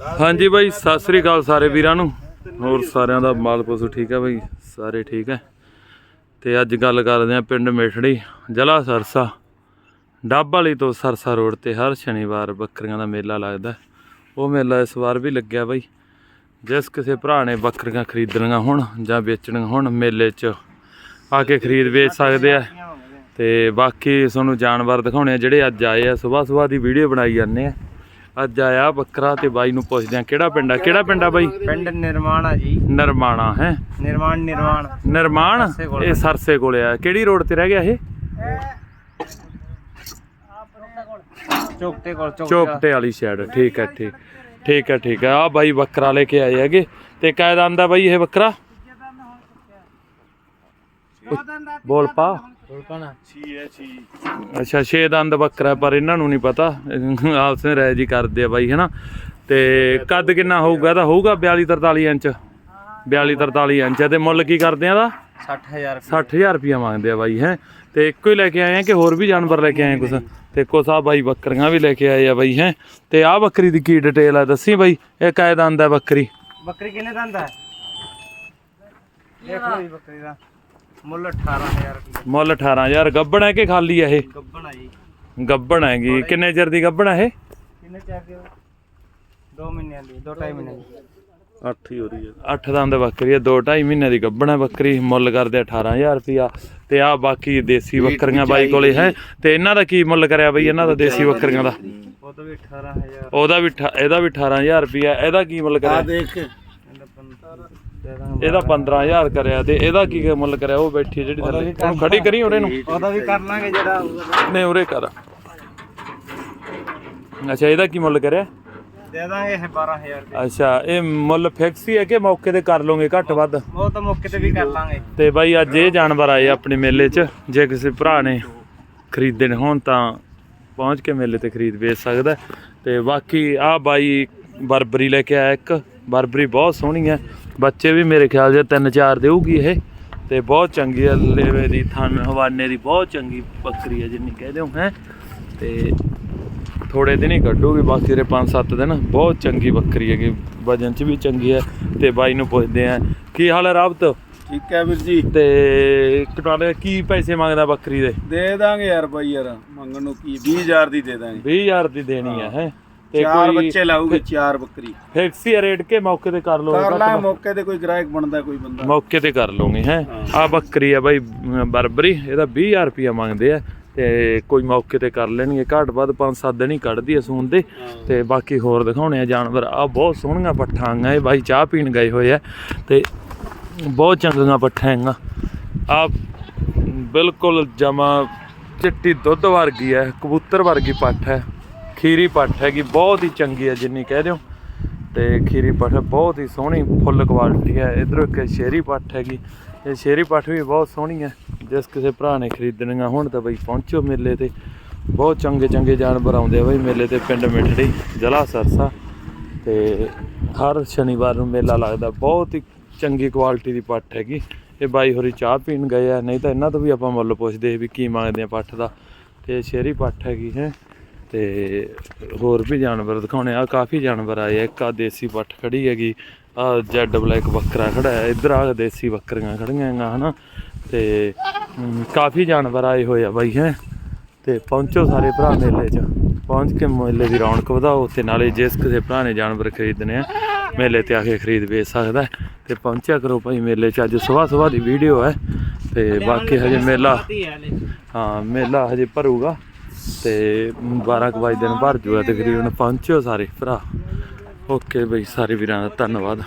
ਹਾਂਜੀ ਬਾਈ, ਸਤਿ ਸ੍ਰੀ ਅਕਾਲ ਸਾਰੇ ਵੀਰਾਂ ਨੂੰ। ਹੋਰ ਸਾਰਿਆਂ ਦਾ ਮਾਲ ਪਸ਼ੂ ਠੀਕ ਹੈ ਬਾਈ? ਸਾਰੇ ਠੀਕ ਹੈ ਤੇ ਅੱਜ ਗੱਲ ਕਰਦੇ ਆ ਪਿੰਡ ਮੇਠੜੀ, ਜ਼ਿਲ੍ਹਾ ਸਰਸਾ। ਡੱਬ ਵਾਲੀ ਤੋਂ ਸਰਸਾ ਰੋਡ ਤੇ ਹਰ ਸ਼ਨੀਵਾਰ ਬੱਕਰੀਆਂ ਦਾ ਮੇਲਾ ਲੱਗਦਾ। ਉਹ ਮੇਲਾ ਇਸ ਵਾਰ ਵੀ ਲੱਗਿਆ ਬਾਈ। ਜਿਸ ਕਿਸੇ ਭਰਾ ਨੇ ਬੱਕਰੀਆਂ ਖਰੀਦਣੀਆਂ ਹੋਣ ਜਾਂ ਵੇਚਣੀਆਂ ਹੋਣ, ਮੇਲੇ 'ਚ ਆ ਕੇ ਖਰੀਦ ਵੇਚ ਸਕਦੇ ਆ। ਤੇ ਬਾਕੀ ਤੁਹਾਨੂੰ ਜਾਨਵਰ ਦਿਖਾਉਣੇ ਆ ਜਿਹੜੇ ਅੱਜ ਆਏ ਆ। ਸਵੇਰ ਸਵੇਰ ਦੀ ਵੀਡੀਓ ਬਣਾਈ ਜਾਂਦੇ ਆ। ਅੱਜ ਆਇਆ ਬੱਕਰਾ ਤੇ ਬਾਈ ਨੂੰ ਪੁੱਛਦੇ ਆ ਕਿਹੜਾ ਪਿੰਡ ਆ? ਕਿਹੜਾ ਪਿੰਡ ਆ ਬਾਈ? ਪਿੰਡ ਨਿਰਮਾਣ ਆ ਜੀ। ਨਰਮਾਣਾ ਹੈ? ਨਿਰਮਾਣ ਨਿਰਮਾਣ। ਨਿਰਮਾਣ? ਇਹ ਸਰਸੇ ਕੋਲੇ ਆ। ਕਿਹੜੀ ਰੋਡ ਤੇ ਰਹਿ ਗਿਆ ਇਹ? ਚੌਕਟੇ ਕੋਲ ਚੌਕ ਚੌਪਟੇ ਵਾਲੀ। ਸਾਈਡ ਠੀਕ ਹੈ ਠੀਕ। ਠੀਕ ਹੈ ਠੀਕ ਹੈ। ਆ ਬਾਈ ਬੱਕਰਾ ਲੈ ਕੇ ਆਏ ਹੈਗੇ। ਤੇ ਕਾਇਦ ਆਂਦਾ ਬਾਈ ਇਹ ਬੱਕਰਾ? ਬੋਲ ਪਾ। ਕੋਲਪਨਾ ਅੱਛਾ ਛੇ ਦੰਦ ਬੱਕਰਾ ਪਰ ਇਹਨਾਂ ਨੂੰ ਨਹੀਂ ਪਤਾ। ਆਪਸ ਵਿੱਚ ਰਾਇ ਜੀ ਕਰਦੇ ਆ ਬਾਈ ਹਨਾ? ਤੇ ਕੱਦ ਕਿੰਨਾ ਹੋਊਗਾ? ਇਹਦਾ ਹੋਊਗਾ 42 43 ਇੰਚ। 42 43 ਇੰਚ। ਤੇ ਮੁੱਲ ਕੀ ਕਰਦੇ ਆ ਦਾ 60000 60000 ਰੁਪਇਆ ਮੰਗਦੇ ਆ ਬਾਈ ਹੈ? ਤੇ ਇੱਕੋ ਹੀ ਲੈ ਕੇ ਆਏ ਆ ਕਿ ਹੋਰ ਵੀ ਜਾਨਵਰ ਲੈ ਕੇ ਆਏ ਆ ਕੁਛ? ਤੇ ਕੁਛ ਆ ਬਾਈ ਬੱਕਰੀਆਂ ਵੀ ਲੈ ਕੇ ਆਏ ਆ ਬਾਈ ਹੈ? ਤੇ ਆ ਬੱਕਰੀ ਦੀ ਕੀ ਡਿਟੇਲ ਆ? ਦੱਸੀ ਬਾਈ ਇਹ ਕਾਇ ਦੰਦ ਆ ਬੱਕਰੀ? ਬੱਕਰੀ ਕਿੰਨੇ ਦਾ ਹੁੰਦਾ ਦੇਖ ਬੱਕਰੀ ਦਾ। ਮੁੱਲ 18000 ਰੁਪਏ। ਮੁੱਲ 18000 ਗੱਬਣ ਹੈ ਕਿ ਖਾਲੀ ਆ ਇਹ? ਗੱਬਣ ਆ ਜੀ। ਗੱਬਣ ਹੈਗੀ ਕਿੰਨੇ ਚਿਰ ਦੀ ਗੱਬਣ ਹੈ ਇਹ? ਕਿੰਨੇ ਚਾਹ ਦਿਓ 2 ਮਹੀਨਿਆਂ ਦੀ 2 2.5 ਮਹੀਨੇ ਦੀ। 8 ਹੀ ਹੋ ਰਹੀ ਹੈ। 8 ਦੰਦ ਬੱਕਰੀ ਹੈ 2 2.5 ਮਹੀਨੇ ਦੀ ਗੱਬਣ ਹੈ ਬੱਕਰੀ ਮੁੱਲ ਕਰਦੇ 18000 ਰੁਪਿਆ ਤੇ ਆ ਬਾਕੀ ਦੇਸੀ ਬੱਕਰੀਆਂ ਬਾਈ ਕੋਲੇ ਹੈ। ਤੇ ਇਹਨਾਂ ਦਾ ਕੀ ਮੁੱਲ ਕਰਿਆ ਬਈ? ਇਹਨਾਂ ਦਾ ਦੇਸੀ ਬੱਕਰੀਆਂ ਦਾ? ਉਹ ਤਾਂ ਵੀ 18000 ਉਹਦਾ ਵੀ ਇਹਦਾ ਵੀ 18000 ਰੁਪਿਆ ਇਹਦਾ ਕੀ ਮੁੱਲ ਕਰਿਆ? ਦੇਖ। ਇਹਦਾ 15 ਦੇ ਦਾਂਗੇ ਇਹਦਾ 15000 ਕਰਿਆ ਤੇ ਇਹਦਾ ਕੀ ਮੁੱਲ ਕਰਿਆ? ਉਹ ਬੈਠੀ ਜਿਹੜੀ ਥੱਲੇ। ਉਹਨੂੰ ਖੜੀ ਕਰੀ ਉਰੇ ਨੂੰ। ਉਹਦਾ ਵੀ ਕਰ ਲਾਂਗੇ ਜਿਹੜਾ ਨਹੀਂ ਉਰੇ ਕਰ। ਅੱਛਾ ਇਹਦਾ ਕੀ ਮੁੱਲ ਕਰਿਆ? ਦੇ ਦਾਂਗੇ ਇਹ 12000 ਰੁਪਏ। ਅੱਛਾ ਇਹ ਮੁੱਲ ਫਿਕਸ ਹੀ ਹੈ ਕਿ ਮੌਕੇ ਤੇ ਕਰ ਲੋਗੇ ਘੱਟ ਵੱਧ? ਉਹ ਤਾਂ ਮੌਕੇ ਤੇ ਵੀ ਕਰ ਲਾਂਗੇ। ਤੇ ਬਾਈ ਅੱਜ ਇਹ ਜਾਨਵਰ ਆਏ ਆਪਣੇ ਮੇਲੇ 'ਚ। ਜੇ ਕਿਸੇ ਭਰਾ ਨੇ ਖਰੀਦਣੇ ਹੋਣ ਤਾਂ ਪਹੁੰਚ ਕੇ ਮੇਲੇ ਤੇ ਖਰੀਦ ਵੇਚ ਸਕਦਾ। ਤੇ ਬਾਕੀ ਆ ਬਾਈ ਬਰਬਰੀ ਲੈ ਕੇ ਆਇਆ ਇੱਕ। ਬਰਬਰੀ ਬਹੁਤ ਸੋਹਣੀ ਹੈ। ਬੱਚੇ ਵੀ ਮੇਰੇ ਖਿਆਲ ਤਿੰਨ ਚਾਰ ਦੇਊਗੀ ਇਹ। ਤੇ ਬਹੁਤ ਚੰਗੀ ਹੈ ਲੇਵੇ ਦੀ ਥਣ ਹਵਾਨੇ ਦੀ ਬਹੁਤ ਚੰਗੀ ਬੱਕਰੀ ਹੈ ਜਿੰਨੀ ਕਹਦੇ ਹੋ ਹੈ। ਤੇ ਥੋੜੇ ਦਿਨ ਹੀ ਕੱਢੂਗੀ ਬਾਕੀ ਦੇ 5-7 ਦਿਨ ਬਹੁਤ ਚੰਗੀ ਬੱਕਰੀ ਹੈਗੀ ਵਜਨ 'ਚ ਵੀ ਚੰਗੀ ਹੈ ਤੇ ਬਾਈ ਨੂੰ ਪੁੱਛਦੇ ਆ ਕੀ ਹਾਲ ਹੈ ਰਾਬਤ? ਠੀਕ ਹੈ ਵੀਰ ਜੀ। ਤੇ ਕਟਾਲੇ ਕੀ ਪੈਸੇ ਮੰਗਦਾ ਬੱਕਰੀ ਦੇ? ਦੇ ਦਾਂਗੇ ਯਾਰ ਬਾਈ ਯਾਰ ਮੰਗਣ ਨੂੰ ਕੀ 20000 ਦੀ ਦੇ ਦਾਂਗੇ। 20000 ਦੀ ਦੇਣੀ ਹੈ। ਹੈ। ਤੇ ਚਾਰ ਕੋਈ ਬੱਚੇ ਲਾਉਗੇ ਚਾਰ ਬੱਕਰੀ। ਫਿਕਸ ਰੇਟ ਕੇ ਮੌਕੇ ਤੇ ਕਰ ਲਓ ਕਰ ਲਾ ਮੌਕੇ ਤੇ ਕੋਈ ਗ੍ਰਾਹਕ ਬਣਦਾ ਕੋਈ ਬੰਦਾ। ਮੌਕੇ ਤੇ ਕਰ ਲਓਗੇ ਹੈ। ਆ ਬੱਕਰੀ ਆ ਬਾਈ ਬਰਬਰੀ ਇਹਦਾ 20000 ਰੁਪਿਆ ਮੰਗਦੇ ਆ। ਤੇ ਕੋਈ ਮੌਕੇ ਤੇ ਕਰ ਲੈਣਗੇ ਘੱਟ ਵੱਧ 5-7 ਦਿਨ ਹੀ ਕੱਢਦੀ ਆ ਸੂਨ ਦੇ। ਤੇ ਬਾਕੀ ਹੋਰ ਦਿਖਾਉਣੇ ਆ ਜਾਨਵਰ ਆ ਬਹੁਤ ਸੋਹਣੀਆਂ ਪੱਠਾਂ ਆਈਆਂ ਇਹ ਬਾਈ ਚਾਹ ਪੀਣ ਗਏ ਹੋਏ ਆ। ਤੇ ਬਹੁਤ ਚੰਗੀਆਂ ਪੱਠਾਂ ਆਈਆਂ ਆ ਬਿਲਕੁਲ ਜਮਾ ਚਿੱਟੀ ਦੁੱਧ ਵਰਗੀ ਹੈ ਕਬੂਤਰ ਵਰਗੀ ਪੱਠ ਹੈ ਖੀਰੀ ਪੱਠ ਹੈਗੀ, ਬਹੁਤ ਹੀ ਚੰਗੀ ਹੈ ਜਿੰਨੀ ਕਹਿ ਦਿਓ। ਤੇ ਖੀਰੀ ਪੱਠ ਬਹੁਤ ਹੀ ਸੋਹਣੀ, ਫੁੱਲ ਕੁਆਲਿਟੀ ਹੈ। ਇਧਰੋਂ ਇੱਕ ਸ਼ੇਰੀ ਪੱਠ ਹੈਗੀ, ਇਹ ਸ਼ੇਰੀ ਪੱਠ ਵੀ ਬਹੁਤ ਸੋਹਣੀ ਹੈ। ਜਿਸ ਕਿਸੇ ਭਰਾ ਨੇ ਖਰੀਦਣੀਆਂ ਹੁਣ ਤਾਂ ਬਈ ਪਹੁੰਚੋ ਮੇਲੇ ਤੇ। ਬਹੁਤ ਚੰਗੇ ਚੰਗੇ ਜਾਨਵਰ ਆਉਂਦੇ ਆ ਬਈ ਮੇਲੇ ਤੇ, ਪਿੰਡ ਮਿੱਠੜੀ, ਜ਼ਿਲ੍ਹਾ ਸਰਸਾ। ਤੇ ਹਰ ਸ਼ਨੀਵਾਰ ਨੂੰ ਮੇਲਾ ਲੱਗਦਾ, ਬਹੁਤ ਹੀ ਚੰਗੀ ਕੁਆਲਿਟੀ ਦੀ ਪੱਠ ਹੈਗੀ। ਇਹ ਬਾਈ ਹੋਰੀ ਚਾਹ ਪੀਣ ਗਏ ਆ, ਨਹੀਂ ਤਾਂ ਇਹਨਾਂ ਤੋਂ ਵੀ ਆਪਾਂ ਮੁੱਲ ਪੁੱਛਦੇ ਵੀ ਕੀ ਮੰਗਦੇ ਆ ਪੱਠ ਦਾ। ਤੇ ਸ਼ੇਰੀ ਪੱਠ ਹੈਗੀ ਹੈ। ਤੇ ਹੋਰ ਵੀ ਜਾਨਵਰ ਦਿਖਾਉਣੇ ਆ। ਕਾਫੀ ਜਾਨਵਰ ਆਏ ਇੱਕ ਆ ਦੇਸੀ ਪੱਠ ਖੜੀ ਹੈਗੀ। ਆ ਜੈਡ ਬਲੈਕ ਬੱਕਰਾ ਖੜਾ ਹੈ। ਇੱਧਰ ਆ ਦੇਸੀ ਬੱਕਰੀਆਂ ਖੜੀਆਂ ਹੈਗੀਆਂ, ਹਨਾ? ਤੇ ਕਾਫੀ ਜਾਨਵਰ ਆਏ ਹੋਏ ਆ ਬਾਈ, ਹੈ? ਤੇ ਪਹੁੰਚੋ ਸਾਰੇ ਭਰਾ ਮੇਲੇ 'ਚ। ਪਹੁੰਚ ਕੇ ਮੇਲੇ ਦੀ ਰੌਣਕ ਵਧਾਓ ਤੇ ਨਾਲੇ ਜਿਸ ਕਿਸੇ ਭਰਾ ਨੇ ਜਾਨਵਰ ਖਰੀਦਣੇ ਆ, ਮੇਲੇ ਤੇ ਆ ਕੇ ਖਰੀਦ ਵੇਚ ਸਕਦਾ ਹੈ। ਤੇ ਪਹੁੰਚਿਆ ਕਰੋ ਭਾਈ ਮੇਲੇ 'ਚ। ਅੱਜ ਸਵੇਰ ਸਵੇਰ ਦੀ ਵੀਡੀਓ ਹੈ। ਤੇ ਬਾਕੀ ਹਜੇ ਮੇਲਾ, ਹਾਂ, ਮੇਲਾ ਹਜੇ ਭਰੂਗਾ। ਤੇ 12 ਕੁ ਵਜੇ ਦਿਨ ਭਰ ਜੂਗਾ ਤਕਰੀਬਨ ਪਹੁੰਚਿਓ ਸਾਰੇ ਭਰਾ। ਓਕੇ ਬਈ, ਸਾਰੇ ਵੀਰਾਂ ਦਾ ਧੰਨਵਾਦ।